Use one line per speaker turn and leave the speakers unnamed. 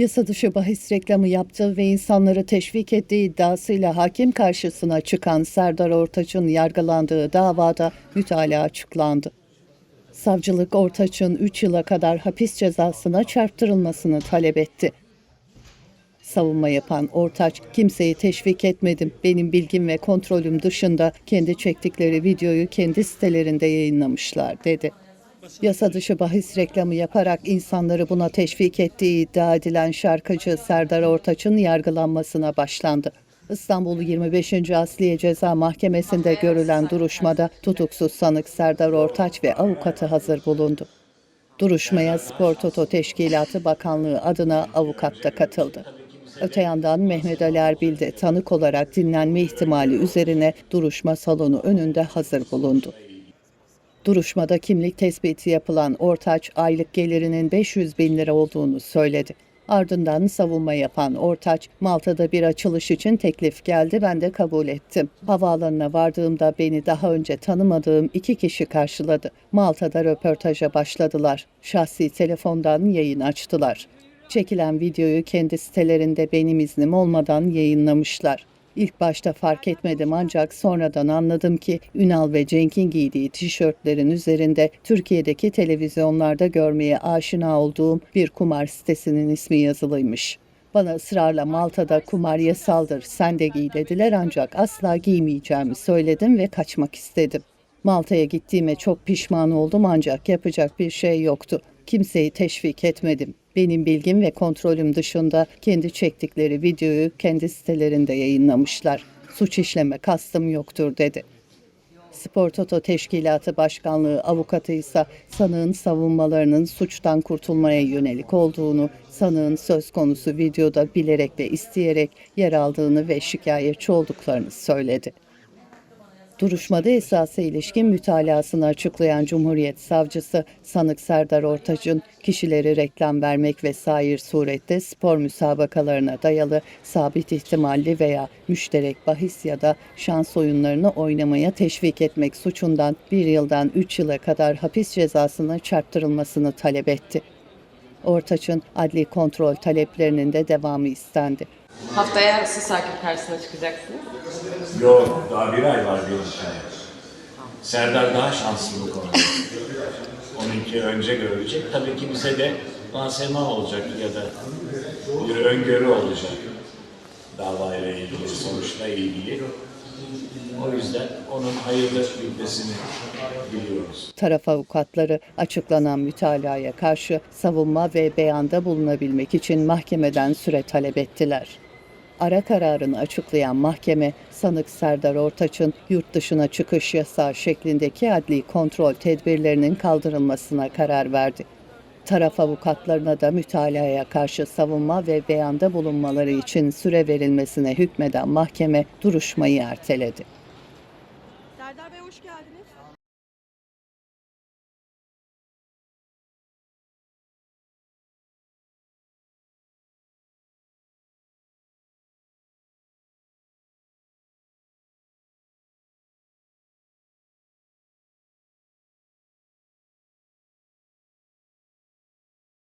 Yasa dışı bahis reklamı yaptığı ve insanları teşvik ettiği iddiasıyla hakim karşısına çıkan Serdar Ortaç'ın yargılandığı davada mütalaa açıklandı. Savcılık Ortaç'ın 3 yıla kadar hapis cezasına çarptırılmasını talep etti. Savunma yapan Ortaç, kimseyi teşvik etmedim. Benim bilgim ve kontrolüm dışında kendi çektikleri videoyu kendi sitelerinde yayınlamışlar dedi. Yasa dışı bahis reklamı yaparak insanları buna teşvik ettiği iddia edilen şarkıcı Serdar Ortaç'ın yargılanmasına başlandı. İstanbul 25. Asliye Ceza Mahkemesi'nde görülen duruşmada tutuksuz sanık Serdar Ortaç ve avukatı hazır bulundu. Duruşmaya Spor Toto Teşkilatı Bakanlığı adına avukat da katıldı. Öte yandan Mehmet Ali Erbil de tanık olarak dinlenme ihtimali üzerine duruşma salonu önünde hazır bulundu. Duruşmada kimlik tespiti yapılan Ortaç aylık gelirinin 500 bin lira olduğunu söyledi. Ardından savunma yapan Ortaç, Malta'da bir açılış için teklif geldi, ben de kabul ettim. Havaalanına vardığımda beni daha önce tanımadığım iki kişi karşıladı. Malta'da röportaja başladılar. Şahsi telefondan yayın açtılar. Çekilen videoyu kendi sitelerinde benim iznim olmadan yayınlamışlar. İlk başta fark etmedim ancak sonradan anladım ki Ünal ve Cenk'in giydiği tişörtlerin üzerinde Türkiye'deki televizyonlarda görmeye aşina olduğum bir kumar sitesinin ismi yazılıymış. Bana ısrarla Malta'da kumar yasaldır, sen de giy dediler ancak asla giymeyeceğimi söyledim ve kaçmak istedim. Malta'ya gittiğime çok pişman oldum ancak yapacak bir şey yoktu. Kimseyi teşvik etmedim. Benim bilgim ve kontrolüm dışında kendi çektikleri videoyu kendi sitelerinde yayınlamışlar. Suç işleme kastım yoktur dedi. Spor Toto Teşkilatı Başkanlığı avukatı ise sanığın savunmalarının suçtan kurtulmaya yönelik olduğunu, sanığın söz konusu videoda bilerek ve isteyerek yer aldığını ve şikayetçi olduklarını söyledi. Duruşmada esasa ilişkin mütalasını açıklayan Cumhuriyet Savcısı sanık Serdar Ortaç'ın kişileri reklam vermek ve sair surette spor müsabakalarına dayalı sabit ihtimalli veya müşterek bahis ya da şans oyunlarını oynamaya teşvik etmek suçundan bir yıldan üç yıla kadar hapis cezasına çarptırılmasını talep etti. Ortaç'ın adli kontrol taleplerinin de devamı istendi.
Haftaya siz hakim karşısına çıkacaksınız.
Yok, daha bir ay var benim için. Serdar daha şanslı bu konuda. Onunki önce görecek. Tabii kimse de lansema olacak ya da bir öngörü olacak. Davayla ilgili, sonuçla ilgili. O yüzden onun hayırlı bitmesini biliyoruz.
Taraf avukatları açıklanan mütalaya karşı savunma ve beyanda bulunabilmek için mahkemeden süre talep ettiler. Ara kararını açıklayan mahkeme, sanık Serdar Ortaç'ın yurt dışına çıkış yasağı şeklindeki adli kontrol tedbirlerinin kaldırılmasına karar verdi. Taraf avukatlarına da mütalaya karşı savunma ve beyanda bulunmaları için süre verilmesine hükmeden mahkeme duruşmayı erteledi.
Serdar Bey hoş geldiniz.